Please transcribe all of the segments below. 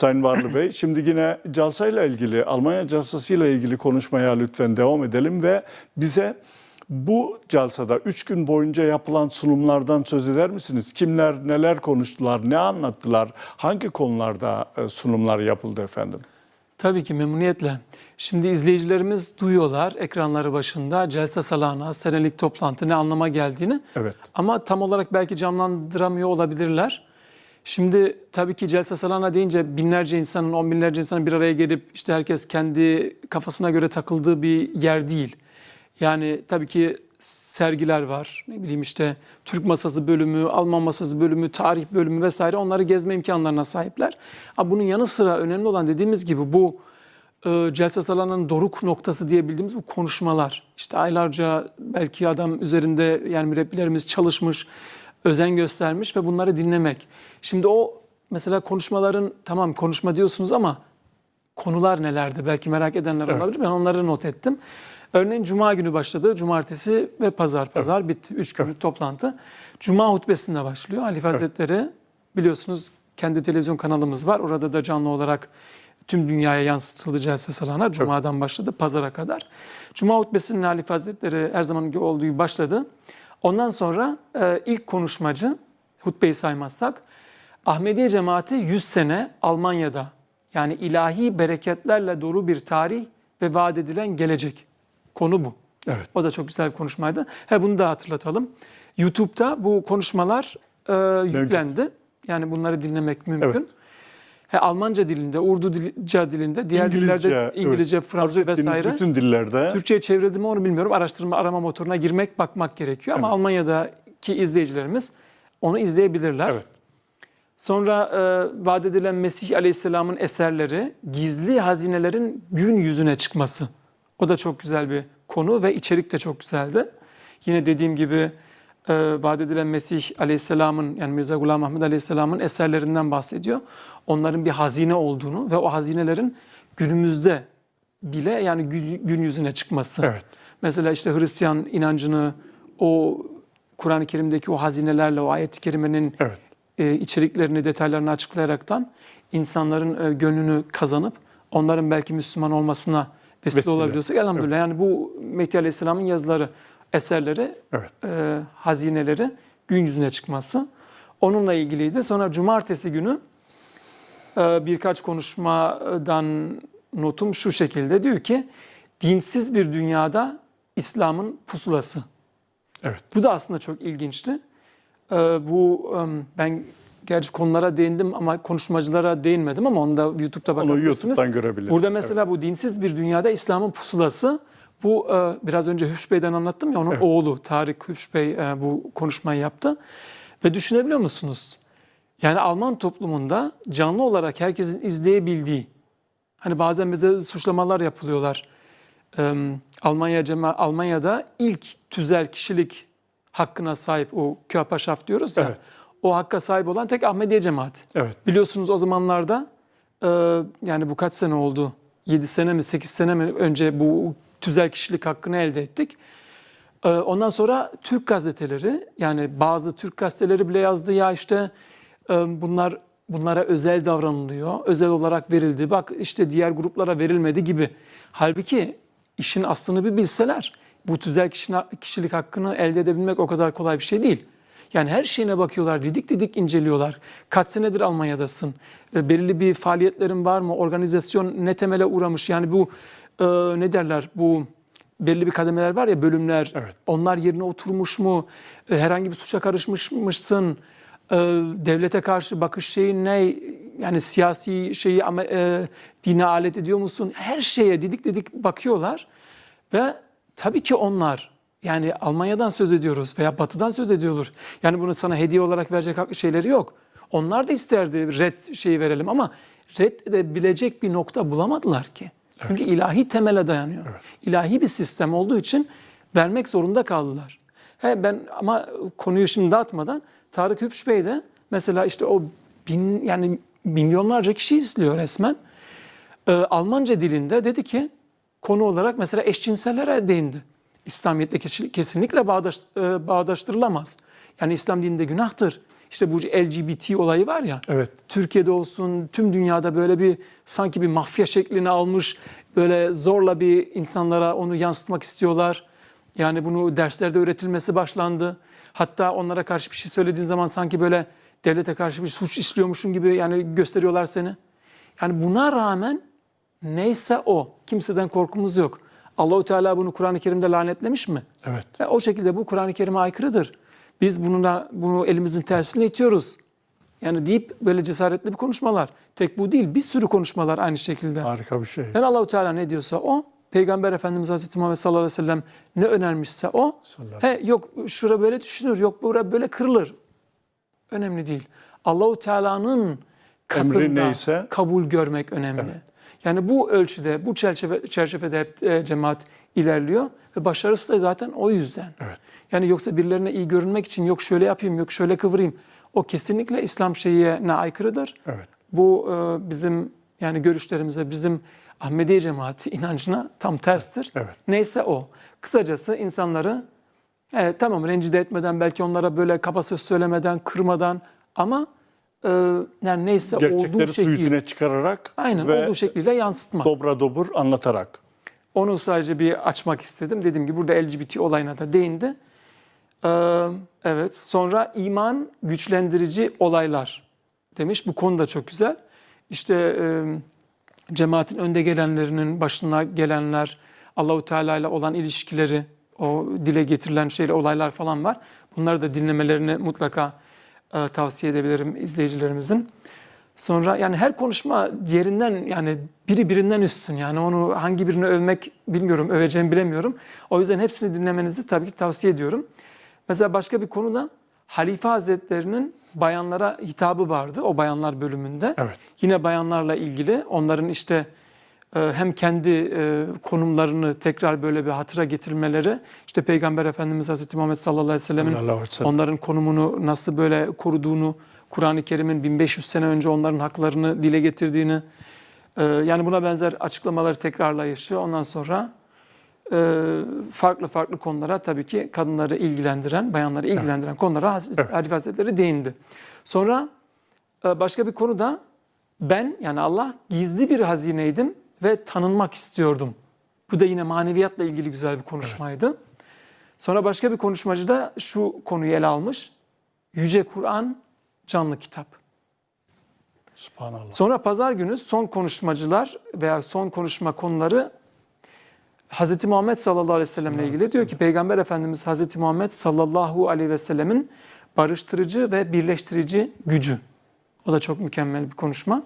Sayın Varlı Bey. Şimdi yine ile ilgili, Almanya ile ilgili konuşmaya lütfen devam edelim ve bize bu Calsa'da 3 gün boyunca yapılan sunumlardan söz eder misiniz? Kimler neler konuştular, ne anlattılar, hangi konularda e, sunumlar yapıldı efendim? Tabii ki memnuniyetle. Şimdi izleyicilerimiz duyuyorlar ekranları başında Celsa Salana, senelik toplantı ne anlama geldiğini. Evet. Ama tam olarak belki canlandıramıyor olabilirler. Şimdi tabii ki Celsa Salana deyince binlerce insanın, on binlerce insanın bir araya gelip işte herkes kendi kafasına göre takıldığı bir yer değil. Yani tabii ki sergiler var. Ne bileyim işte Türk masası bölümü, Alman masası bölümü, tarih bölümü vesaire onları gezme imkanlarına sahipler. Ama bunun yanı sıra önemli olan dediğimiz gibi bu e, Celsa Salana'nın doruk noktası diyebildiğimiz bu konuşmalar. İşte aylarca belki adam üzerinde yani mürebbilerimiz çalışmış, özen göstermiş ve bunları dinlemek. Şimdi o mesela konuşmaların tamam konuşma diyorsunuz ama konular nelerdi? Belki merak edenler Evet. olabilir. Ben onları not ettim. Örneğin Cuma günü başladı. Cumartesi ve Pazar. Pazar bitti. Üç günlük toplantı. Cuma hutbesinde başlıyor. Halif Hazretleri biliyorsunuz kendi televizyon kanalımız var. Orada da canlı olarak tüm dünyaya yansıtıldı Celse Salana. Cuma'dan başladı Pazar'a kadar. Cuma hutbesinin Halif Hazretleri her zaman olduğu gibi başladı. Ondan sonra e, ilk konuşmacı hutbeyi saymazsak Ahmediye cemaati 100 sene Almanya'da yani ilahi bereketlerle dolu bir tarih ve vaat edilen gelecek. Konu bu. Evet. O da çok güzel bir konuşmaydı. He bunu da hatırlatalım. YouTube'da bu konuşmalar e, yüklendi. Yani bunları dinlemek mümkün. Evet. He, Almanca dilinde, Urduca dilinde, diğer dillerde İngilizce, evet. Fransızca vesaire. bütün dillerde. Türkçe'ye çevrildi mi onu bilmiyorum. Araştırma arama motoruna girmek, bakmak gerekiyor. Ama Evet. Almanya'daki izleyicilerimiz onu izleyebilirler. Evet. Sonra e, vaat edilen Mesih Aleyhisselam'ın eserleri, gizli hazinelerin gün yüzüne çıkması. O da çok güzel bir konu ve içerik de çok güzeldi. Yine dediğim gibi e, vaat edilen Mesih Aleyhisselam'ın yani Mirza Gulam Ahmet Aleyhisselam'ın eserlerinden bahsediyor. Onların bir hazine olduğunu ve o hazinelerin günümüzde bile yani gün, yüzüne çıkması. Evet. Mesela işte Hristiyan inancını o Kur'an-ı Kerim'deki o hazinelerle o ayet-i kerimenin Evet. e, içeriklerini, detaylarını açıklayaraktan insanların e, gönlünü kazanıp onların belki Müslüman olmasına vesile, Vesile. olabiliyorsak elhamdülillah. Yani bu Mehdi Aleyhisselam'ın yazıları, eserleri, Evet. e, hazineleri gün yüzüne çıkması. Onunla ilgiliydi. Sonra cumartesi günü e, birkaç konuşmadan notum şu şekilde diyor ki dinsiz bir dünyada İslam'ın pusulası. Evet. Bu da aslında çok ilginçti. Ee, bu em, ben gerçi konulara değindim ama konuşmacılara değinmedim ama onu da YouTube'da Onu bakabilirsiniz. YouTube'dan görebiliriz. Burada mesela bu dinsiz bir dünyada İslam'ın pusulası bu e, biraz önce Hüps Bey'den anlattım ya onun Evet. oğlu Tarık Hüps Bey e, bu konuşmayı yaptı. Ve düşünebiliyor musunuz? Yani Alman toplumunda canlı olarak herkesin izleyebildiği hani bazen bize suçlamalar yapılıyorlar. Ee, Almanya cema Almanya'da ilk tüzel kişilik hakkına sahip o Körperschaft diyoruz ya. Evet. O hakka sahip olan tek Ahmediye cemaati. Evet. Biliyorsunuz o zamanlarda e, yani bu kaç sene oldu? 7 sene mi 8 sene mi önce bu tüzel kişilik hakkını elde ettik. E, ondan sonra Türk gazeteleri yani bazı Türk gazeteleri bile yazdı ya işte e, bunlar bunlara özel davranılıyor. Özel olarak verildi. Bak işte diğer gruplara verilmedi gibi. Halbuki işin aslını bir bilseler bu tüzel kişi- kişilik hakkını elde edebilmek o kadar kolay bir şey değil. Yani her şeyine bakıyorlar, didik didik inceliyorlar. Kaç senedir Almanya'dasın? E, belirli bir faaliyetlerin var mı? Organizasyon ne temele uğramış? Yani bu e, ne derler? Bu belli bir kademeler var ya bölümler. Evet. Onlar yerine oturmuş mu? E, herhangi bir suça karışmışmışsın? E, devlete karşı bakış şeyin ne? Yani siyasi şeyi ama, e, dine alet ediyor musun? Her şeye didik didik bakıyorlar. Ve tabii ki onlar yani Almanya'dan söz ediyoruz veya Batı'dan söz ediyorlar. Yani bunu sana hediye olarak verecek şeyleri yok. Onlar da isterdi red şeyi verelim ama reddedebilecek bir nokta bulamadılar ki. Çünkü ilahi temele dayanıyor. İlahi bir sistem olduğu için vermek zorunda kaldılar. He ben ama konuyu şimdi dağıtmadan Tarık Hüpş Bey de mesela işte o bin yani milyonlarca kişi izliyor resmen. Ee, Almanca dilinde dedi ki konu olarak mesela eşcinsellere değindi. İslamiyetle kesin- kesinlikle bağdaş, e, bağdaştırılamaz. Yani İslam dininde günahtır. İşte bu LGBT olayı var ya. Evet. Türkiye'de olsun, tüm dünyada böyle bir sanki bir mafya şeklini almış, böyle zorla bir insanlara onu yansıtmak istiyorlar. Yani bunu derslerde öğretilmesi başlandı. Hatta onlara karşı bir şey söylediğin zaman sanki böyle devlete karşı bir suç işliyormuşsun gibi yani gösteriyorlar seni. Yani buna rağmen neyse o. Kimseden korkumuz yok. Allahu Teala bunu Kur'an-ı Kerim'de lanetlemiş mi? Evet. Ve o şekilde bu Kur'an-ı Kerim'e aykırıdır. Biz bununla, bunu elimizin tersine itiyoruz. Yani deyip böyle cesaretli bir konuşmalar. Tek bu değil, bir sürü konuşmalar aynı şekilde. Harika bir şey. Yani Allahu Teala ne diyorsa o, Peygamber Efendimiz Hazreti Muhammed sallallahu aleyhi ve sellem ne önermişse o. He yok şura böyle düşünür, yok bura böyle kırılır. Önemli değil. Allahu Teala'nın katında neyse- kabul görmek önemli. Yani bu ölçüde, bu çerçeve, çerçevede hep e, cemaat ilerliyor ve başarısı da zaten o yüzden. Evet. Yani yoksa birilerine iyi görünmek için yok şöyle yapayım, yok şöyle kıvırayım. O kesinlikle İslam şeyine aykırıdır. Evet. Bu e, bizim yani görüşlerimize, bizim Ahmediye cemaati inancına tam terstir. Evet. Neyse o. Kısacası insanları evet, tamam rencide etmeden, belki onlara böyle kaba söz söylemeden, kırmadan ama e, yani neyse olduğu Gerçekleri şekil, yüzüne çıkararak aynen ve olduğu şekliyle yansıtmak. dobra dobur anlatarak. Onu sadece bir açmak istedim. Dediğim gibi burada LGBT olayına da değindi. Ee, evet. Sonra iman güçlendirici olaylar demiş. Bu konu da çok güzel. İşte e, cemaatin önde gelenlerinin başına gelenler, Allahu Teala ile olan ilişkileri, o dile getirilen şeyler, olaylar falan var. Bunları da dinlemelerini mutlaka e, tavsiye edebilirim izleyicilerimizin. Sonra yani her konuşma yerinden yani biri birinden üstün. Yani onu hangi birini övmek bilmiyorum, öveceğimi bilemiyorum. O yüzden hepsini dinlemenizi tabii ki tavsiye ediyorum. Mesela başka bir konuda Halife Hazretleri'nin bayanlara hitabı vardı o bayanlar bölümünde. Evet. Yine bayanlarla ilgili onların işte hem kendi e, konumlarını tekrar böyle bir hatıra getirmeleri, işte Peygamber Efendimiz Hazreti Muhammed sallallahu aleyhi ve sellemin onların konumunu nasıl böyle koruduğunu, Kur'an-ı Kerim'in 1500 sene önce onların haklarını dile getirdiğini, e, yani buna benzer açıklamaları tekrarlayışı. Ondan sonra e, farklı farklı konulara tabii ki kadınları ilgilendiren, bayanları ilgilendiren konulara Hazreti Evet. Halife Hazretleri değindi. Sonra başka bir konu da ben yani Allah gizli bir hazineydim ve tanınmak istiyordum. Bu da yine maneviyatla ilgili güzel bir konuşmaydı. Sonra başka bir konuşmacı da şu konuyu ele almış. Yüce Kur'an canlı kitap. Subhanallah. Sonra pazar günü son konuşmacılar veya son konuşma konuları Hz. Muhammed sallallahu aleyhi ve sellemle ilgili diyor ki Peygamber Efendimiz Hz. Muhammed sallallahu aleyhi ve sellemin barıştırıcı ve birleştirici gücü. O da çok mükemmel bir konuşma.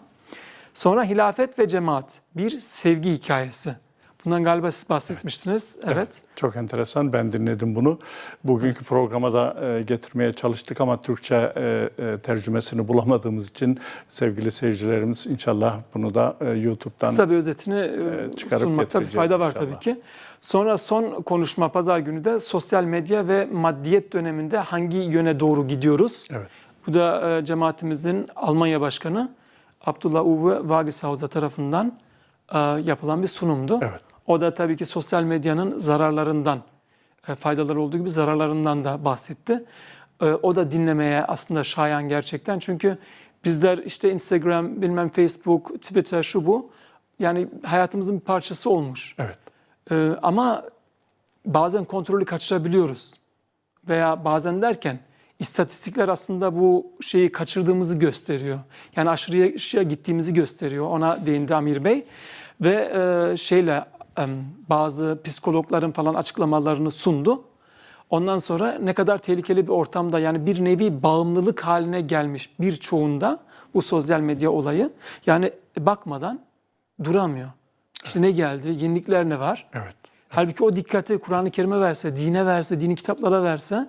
Sonra hilafet ve cemaat bir sevgi hikayesi. Bundan galiba siz bahsetmiştiniz. Evet. Çok enteresan. Ben dinledim bunu. Bugünkü programa da e, getirmeye çalıştık ama Türkçe e, e, tercümesini bulamadığımız için sevgili seyircilerimiz inşallah bunu da YouTube'dan Kısa bir özetini çıkarıp sunmakta bir fayda var inşallah. tabii ki. Sonra son konuşma pazar günü de sosyal medya ve maddiyet döneminde hangi yöne doğru gidiyoruz? Evet. Bu da cemaatimizin Almanya Başkanı Abdullah Uwe Wagishauser tarafından e, yapılan bir sunumdu. Evet. O da tabii ki sosyal medyanın zararlarından, e, faydaları olduğu gibi zararlarından da bahsetti. E, O da dinlemeye aslında şayan gerçekten. Çünkü bizler işte Instagram, bilmem Facebook, Twitter şu bu yani hayatımızın bir parçası olmuş. Evet. Ee, ama bazen kontrolü kaçırabiliyoruz. Veya bazen derken istatistikler aslında bu şeyi kaçırdığımızı gösteriyor. Yani aşırıya gittiğimizi gösteriyor. Ona değindi Amir Bey. Ve e, şeyle e, bazı psikologların falan açıklamalarını sundu. Ondan sonra ne kadar tehlikeli bir ortamda yani bir nevi bağımlılık haline gelmiş birçoğunda bu sosyal medya olayı. Yani bakmadan duramıyor. İşte ne geldi, yenilikler ne var? Evet. Halbuki o dikkati Kur'an-ı Kerim'e verse, dine verse, dini kitaplara verse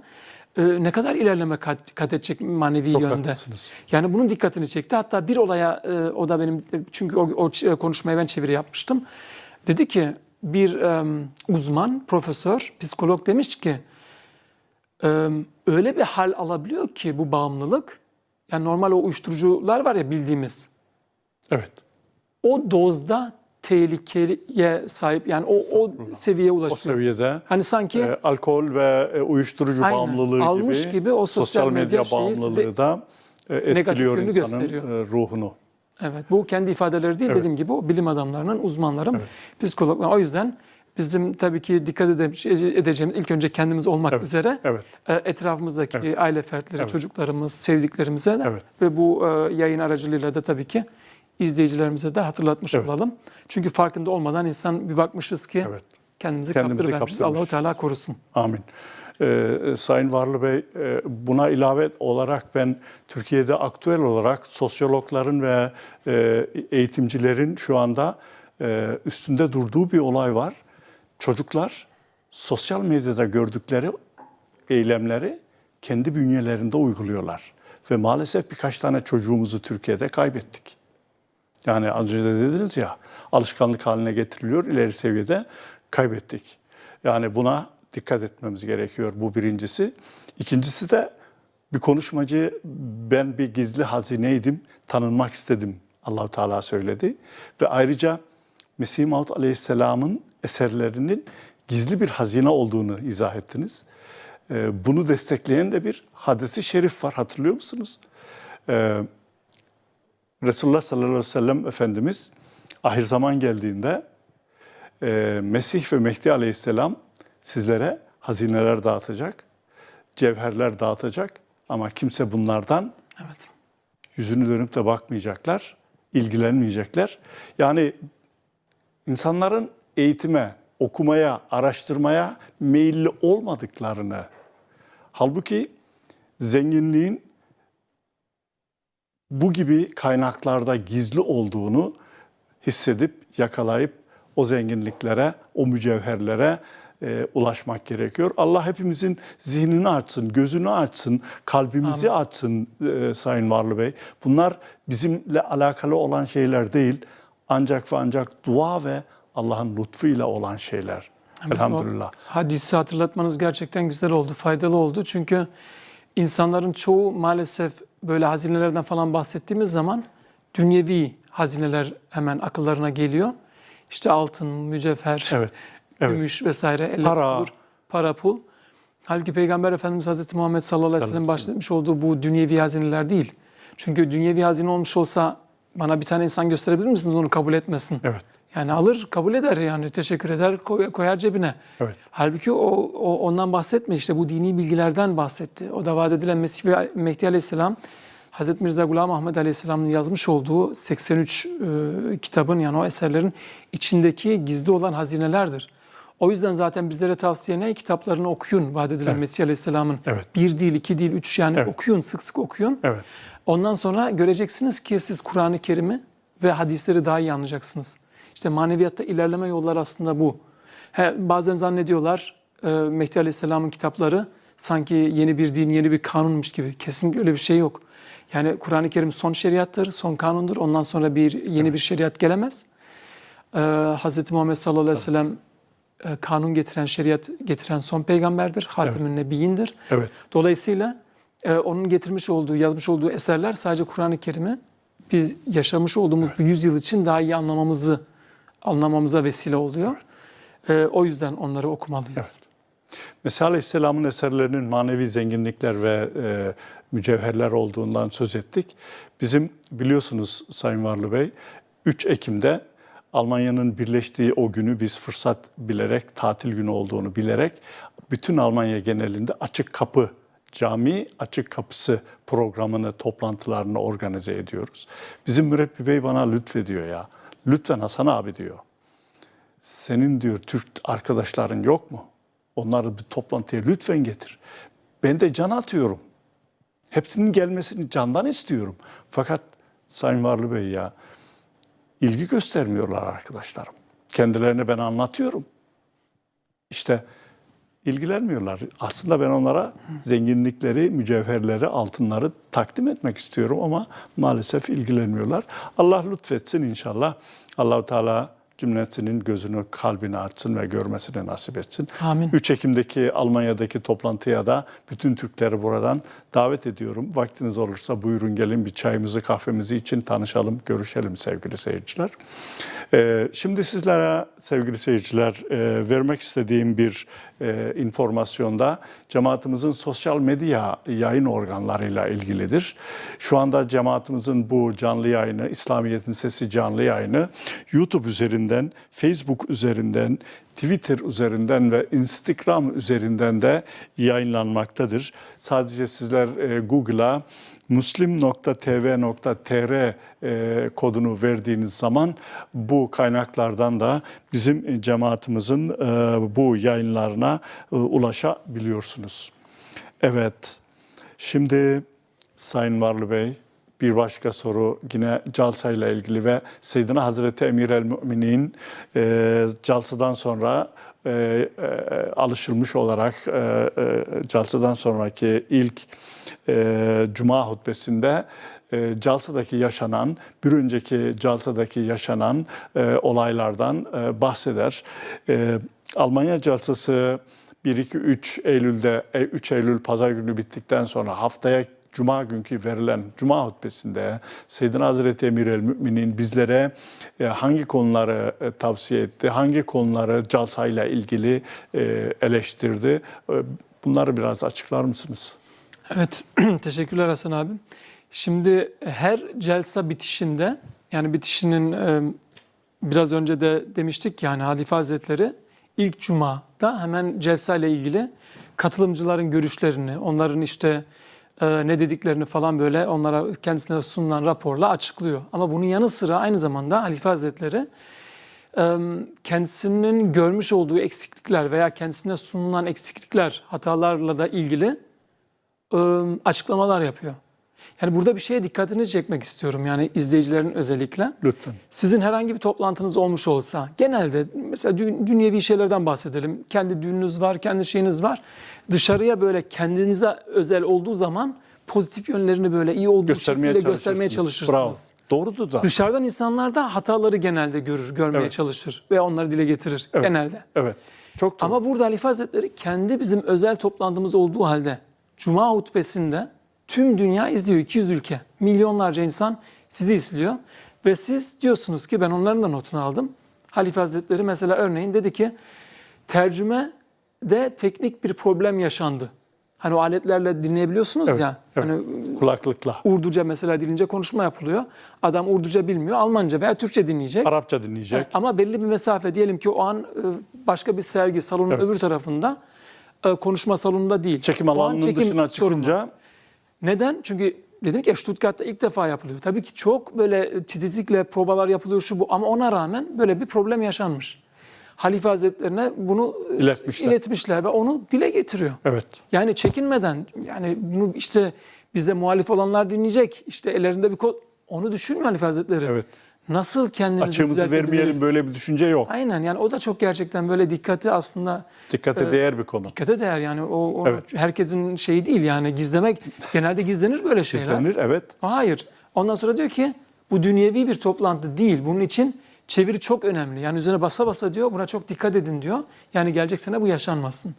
e, ne kadar ilerleme kat, kat edecek manevi Çok yönde. haklısınız. Yani bunun dikkatini çekti. Hatta bir olaya e, o da benim çünkü o, o ç- konuşmaya ben çeviri yapmıştım. Dedi ki bir e, uzman, profesör, psikolog demiş ki e, öyle bir hal alabiliyor ki bu bağımlılık. Yani normal o uyuşturucular var ya bildiğimiz Evet. o dozda tehlikeye sahip. Yani o, o seviyeye O ulaşıyor. seviyede Hani sanki e, alkol ve e, uyuşturucu Aynen. bağımlılığı Almış gibi, gibi o sosyal medya şeyi bağımlılığı da e, etkiliyor insanın gösteriyor. e, ruhunu. Evet, bu kendi ifadeleri değil Evet. dediğim gibi o bilim adamlarının, uzmanların, psikologlar. O yüzden bizim tabii ki dikkat ede- edeceğimiz ilk önce kendimiz olmak Evet, üzere Evet. e, etrafımızdaki Evet. aile fertleri, Evet. çocuklarımız, sevdiklerimize de Evet. ve bu e, yayın aracılığıyla da tabii ki izleyicilerimize de hatırlatmış Evet. olalım. Çünkü farkında olmadan insan bir bakmışız ki Evet. kendimizi, Kendimizi kaptırıvermişiz. Allahu Teala korusun. Amin. Ee, Sayın Varlı Bey, e, buna ilave olarak ben Türkiye'de aktüel olarak sosyologların ve e, eğitimcilerin şu anda e, üstünde durduğu bir olay var. Çocuklar sosyal medyada gördükleri eylemleri kendi bünyelerinde uyguluyorlar. Ve maalesef birkaç tane çocuğumuzu Türkiye'de kaybettik. Yani az önce de dediniz ya alışkanlık haline getiriliyor ileri seviyede kaybettik. Yani buna dikkat etmemiz gerekiyor bu birincisi. İkincisi de bir konuşmacı ben bir gizli hazineydim tanınmak istedim Allahu Teala söyledi. Ve ayrıca Mesih Maud Aleyhisselam'ın eserlerinin gizli bir hazine olduğunu izah ettiniz. Ee, Bunu destekleyen de bir hadisi şerif var hatırlıyor musunuz? Resulullah sallallahu aleyhi ve sellem Efendimiz ahir zaman geldiğinde e, Mesih ve Mehdi aleyhisselam sizlere hazineler dağıtacak, cevherler dağıtacak ama kimse bunlardan Evet. yüzünü dönüp de bakmayacaklar, ilgilenmeyecekler. Yani insanların eğitime, okumaya, araştırmaya meyilli olmadıklarını, halbuki zenginliğin bu gibi kaynaklarda gizli olduğunu hissedip, yakalayıp o zenginliklere, o mücevherlere e, ulaşmak gerekiyor. Allah hepimizin zihnini açsın, gözünü açsın, kalbimizi açsın e, Sayın Varlı Bey. Bunlar bizimle alakalı olan şeyler değil. Ancak ve ancak dua ve Allah'ın lütfuyla olan şeyler. Elhamdülillah. O hadisi hatırlatmanız gerçekten güzel oldu, faydalı oldu. Çünkü insanların çoğu maalesef böyle hazinelerden falan bahsettiğimiz zaman dünyevi hazineler hemen akıllarına geliyor. İşte altın, mücevher, Evet. Evet. gümüş vesaire, elle Para. tutulur, para, pul. Halbuki Peygamber Efendimiz Hazreti Muhammed sallallahu aleyhi ve sellem bahsetmiş olduğu bu dünyevi hazineler değil. Çünkü dünyevi hazine olmuş olsa bana bir tane insan gösterebilir misiniz onu kabul etmesin? Evet. Yani alır, kabul eder yani teşekkür eder, koy- koyar cebine. Evet. Halbuki o, o ondan bahsetme işte bu dini bilgilerden bahsetti. O da vaat edilen Mesih ve Mehdi Aleyhisselam Hazreti Mirza Gulam Ahmet Aleyhisselam'ın yazmış olduğu 83 e, kitabın yani o eserlerin içindeki gizli olan hazinelerdir. O yüzden zaten bizlere tavsiye ne? Kitaplarını okuyun vaat edilen Evet. Mesih Aleyhisselam'ın. Evet. Bir değil, iki değil, üç yani Evet. okuyun, sık sık okuyun. Evet. Ondan sonra göreceksiniz ki siz Kur'an-ı Kerim'i ve hadisleri daha iyi anlayacaksınız. İşte maneviyatta ilerleme yolları aslında bu. He, bazen zannediyorlar e, Mehdi Aleyhisselam'ın kitapları sanki yeni bir din, yeni bir kanunmuş gibi. Kesinlikle öyle bir şey yok. Yani Kur'an-ı Kerim son şeriattır, son kanundur. Ondan sonra bir yeni bir şeriat gelemez. Ee, Hz. Muhammed sallallahu aleyhi ve sellem e, kanun getiren, şeriat getiren son peygamberdir. Hatemün Nebiyindir. Evet. Dolayısıyla e, onun getirmiş olduğu, yazmış olduğu eserler sadece Kur'an-ı Kerim'i biz yaşamış olduğumuz bu yüzyıl için daha iyi anlamamızı anlamamıza vesile oluyor. E, o yüzden onları okumalıyız. Mesih Aleyhisselam'ın eserlerinin manevi zenginlikler ve e, mücevherler olduğundan söz ettik. Bizim biliyorsunuz Sayın Varlı Bey 3 Ekim'de Almanya'nın birleştiği o günü biz fırsat bilerek, tatil günü olduğunu bilerek bütün Almanya genelinde açık kapı cami açık kapısı programını, toplantılarını organize ediyoruz. Bizim mürebbi bey bana lütfediyor ya. Lütfen Hasan abi diyor. Senin diyor Türk arkadaşların yok mu? Onları bir toplantıya lütfen getir. Ben de can atıyorum. Hepsinin gelmesini candan istiyorum. Fakat Sayın Varlı Bey ya ilgi göstermiyorlar arkadaşlarım. Kendilerine ben anlatıyorum. İşte ilgilenmiyorlar. Aslında ben onlara zenginlikleri, mücevherleri, altınları takdim etmek istiyorum ama maalesef ilgilenmiyorlar. Allah lütfetsin inşallah. Allahu Teala cümlesinin gözünü, kalbini açsın ve görmesini nasip etsin. Amin. 3 Ekim'deki Almanya'daki toplantıya da bütün Türkleri buradan davet ediyorum. Vaktiniz olursa buyurun gelin bir çayımızı, kahvemizi için tanışalım, görüşelim sevgili seyirciler. Ee, Şimdi sizlere sevgili seyirciler e, vermek istediğim bir e, informasyonda cemaatimizin sosyal medya yayın organlarıyla ilgilidir. Şu anda cemaatimizin bu canlı yayını, İslamiyet'in Sesi canlı yayını YouTube üzerinden, Facebook üzerinden, Twitter üzerinden ve Instagram üzerinden de yayınlanmaktadır. Sadece sizler e, Google'a muslim.tv.tr e, kodunu verdiğiniz zaman bu kaynaklardan da bizim cemaatimizin e, bu yayınlarına ulaşabiliyorsunuz. Evet, şimdi Sayın Varlı Bey bir başka soru yine Calsa ile ilgili ve Seyyidina Hazreti Emir el Müminin e, Calsa'dan sonra e, e, alışılmış olarak e, e, Calsa'dan sonraki ilk e, Cuma hutbesinde e, Calsa'daki yaşanan, bir önceki Calsa'daki yaşanan e, olaylardan e, bahseder. E, Almanya Calsası 1-2-3 Eylül'de, e, 3 Eylül Pazar günü bittikten sonra haftaya Cuma günkü verilen Cuma hutbesinde Seyyidina Hazreti Emir el Müminin bizlere e, hangi konuları e, tavsiye etti, hangi konuları Calsa ile ilgili e, eleştirdi. Bunları biraz açıklar mısınız? Evet, teşekkürler Hasan abi. Şimdi her celsa bitişinde, yani bitişinin biraz önce de demiştik yani Halife Hazretleri ilk cumada hemen celsa ile ilgili katılımcıların görüşlerini, onların işte e, ne dediklerini falan böyle onlara kendisine sunulan raporla açıklıyor. Ama bunun yanı sıra aynı zamanda Halife Hazretleri e, kendisinin görmüş olduğu eksiklikler veya kendisine sunulan eksiklikler, hatalarla da ilgili e, açıklamalar yapıyor. Yani burada bir şeye dikkatini çekmek istiyorum yani izleyicilerin özellikle. Lütfen. Sizin herhangi bir toplantınız olmuş olsa genelde mesela dü- dünyevi şeylerden bahsedelim. Kendi düğününüz var, kendi şeyiniz var. Dışarıya böyle kendinize özel olduğu zaman pozitif yönlerini böyle iyi olduğu Göstermeye şekilde göstermeye çalışırsınız. çalışırsınız. Bravo. Doğrudur da. Dışarıdan insanlar da hataları genelde görür, görmeye Evet. çalışır ve onları dile getirir Evet. genelde. Evet. Çok doğru. Ama burada Halife Hazretleri kendi bizim özel toplantımız olduğu halde Cuma hutbesinde tüm dünya izliyor. 200 ülke, milyonlarca insan sizi izliyor. Ve siz diyorsunuz ki ben onların da notunu aldım. Halife Hazretleri mesela örneğin dedi ki tercüme de teknik bir problem yaşandı. Hani o aletlerle dinleyebiliyorsunuz Evet, ya. evet. Hani Kulaklıkla. Urduca mesela dilince konuşma yapılıyor. Adam Urduca bilmiyor. Almanca veya Türkçe dinleyecek. Arapça dinleyecek. Ama belli bir mesafe diyelim ki o an e, başka bir sergi salonun Evet. öbür tarafında e, konuşma salonunda değil. Çekim alanının çekim dışına çıkınca Neden? Çünkü dedim ki Stuttgart'ta ilk defa yapılıyor. Tabii ki çok böyle titizlikle provalar yapılıyor şu bu ama ona rağmen böyle bir problem yaşanmış. Halife Hazretlerine bunu e, İletmişler. iletmişler ve onu dile getiriyor. evet. Yani çekinmeden yani bunu işte bize muhalif olanlar dinleyecek. İşte ellerinde bir kod. Onu düşünmüyor Halife Hazretleri. Evet. Nasıl kendinizi Açığımızı vermeyelim böyle bir düşünce yok. Aynen yani o da çok gerçekten böyle dikkati aslında Dikkate değer bir konu. dikkate değer yani o, o Evet. herkesin şeyi değil yani gizlemek genelde gizlenir böyle şeyler. Gizlenir evet. Hayır. Ondan sonra diyor ki bu dünyevi bir toplantı değil. Bunun için çeviri çok önemli. Yani üzerine basa basa diyor buna çok dikkat edin diyor. Yani gelecek sene bu yaşanmasın.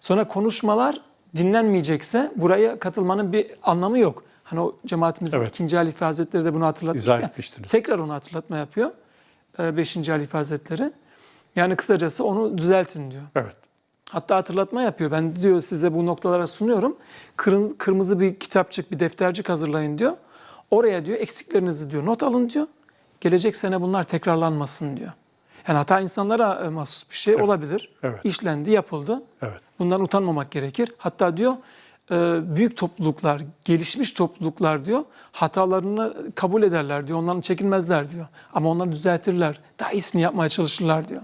Sonra konuşmalar dinlenmeyecekse buraya katılmanın bir anlamı yok. Hani o cemaatimizin Evet. ikinci halife hazretleri de bunu hatırlatmış İzah etmiştiniz. Tekrar onu hatırlatma yapıyor. Ee, Beşinci halife hazretleri. Yani kısacası onu düzeltin diyor. Evet. Hatta hatırlatma yapıyor. Ben diyor size bu noktalara sunuyorum. Kırın- Kırmızı bir kitapçık, bir deftercik hazırlayın diyor. Oraya diyor eksiklerinizi diyor not alın diyor. Gelecek sene bunlar tekrarlanmasın diyor. Yani hata insanlara e, mahsus bir şey olabilir. evet. İşlendi, yapıldı. Evet. Bundan utanmamak gerekir. Hatta diyor büyük topluluklar, gelişmiş topluluklar diyor hatalarını kabul ederler diyor. Onların çekinmezler diyor. Ama onları düzeltirler. Daha iyisini yapmaya çalışırlar diyor.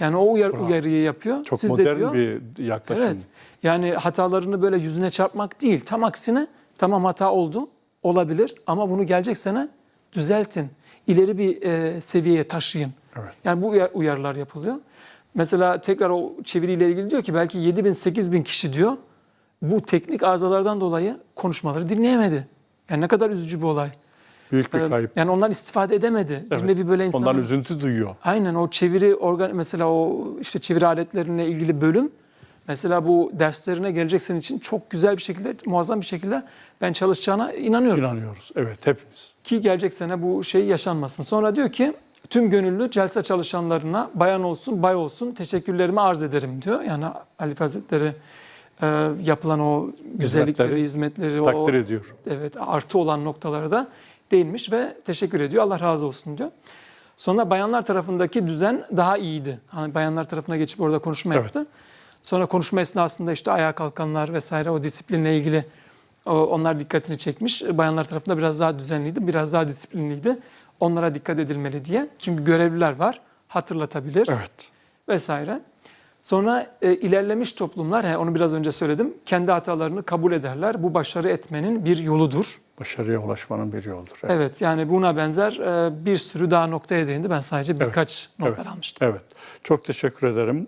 Yani o uyar, uyarıyı yapıyor. Çok Siz de modern diyor, bir yaklaşım. Evet. Yani hatalarını böyle yüzüne çarpmak değil. Tam aksine tamam hata oldu, olabilir ama bunu gelecek sene düzeltin. İleri bir e, seviyeye taşıyın. Evet. Yani bu uyar- uyarılar yapılıyor. Mesela tekrar o çeviriyle ilgili diyor ki belki 7 bin 8 bin kişi diyor bu teknik arızalardan dolayı konuşmaları dinleyemedi. Yani ne kadar üzücü bir olay. Büyük bir Ee, kayıp. Yani onlar istifade edemedi. Evet. Bir böyle insanlar Ondan üzüntü duyuyor. Aynen o çeviri organ mesela o işte çeviri aletlerine ilgili bölüm mesela bu derslerine gelecek sene için çok güzel bir şekilde muazzam bir şekilde ben çalışacağına inanıyorum. İnanıyoruz. Evet hepimiz. Ki gelecek sene bu şey yaşanmasın. Sonra diyor ki tüm gönüllü celsa çalışanlarına bayan olsun bay olsun teşekkürlerimi arz ederim diyor. Yani Ali Hazretleri e, yapılan o güzellikleri, Hizmetleri hizmetleri, o Takdir ediyor. evet artı olan noktalara da değinmiş ve teşekkür ediyor. Allah razı olsun diyor. Sonra bayanlar tarafındaki düzen daha iyiydi. Hani bayanlar tarafına geçip orada konuşma Evet. yaptı. Sonra konuşma esnasında işte ayağa kalkanlar vesaire o disiplinle ilgili o- onlar dikkatini çekmiş. Bayanlar tarafında biraz daha düzenliydi, biraz daha disiplinliydi. Onlara dikkat edilmeli diye. Çünkü görevliler var, hatırlatabilir Evet. vesaire. Sonra e, ilerlemiş toplumlar, he, onu biraz önce söyledim, kendi hatalarını kabul ederler. Bu başarı etmenin bir yoludur. Başarıya ulaşmanın bir yoldur. Evet. Evet, yani buna benzer e, bir sürü daha noktaya değindi. Ben sadece birkaç notlar Evet. almıştım. evet. Çok teşekkür ederim.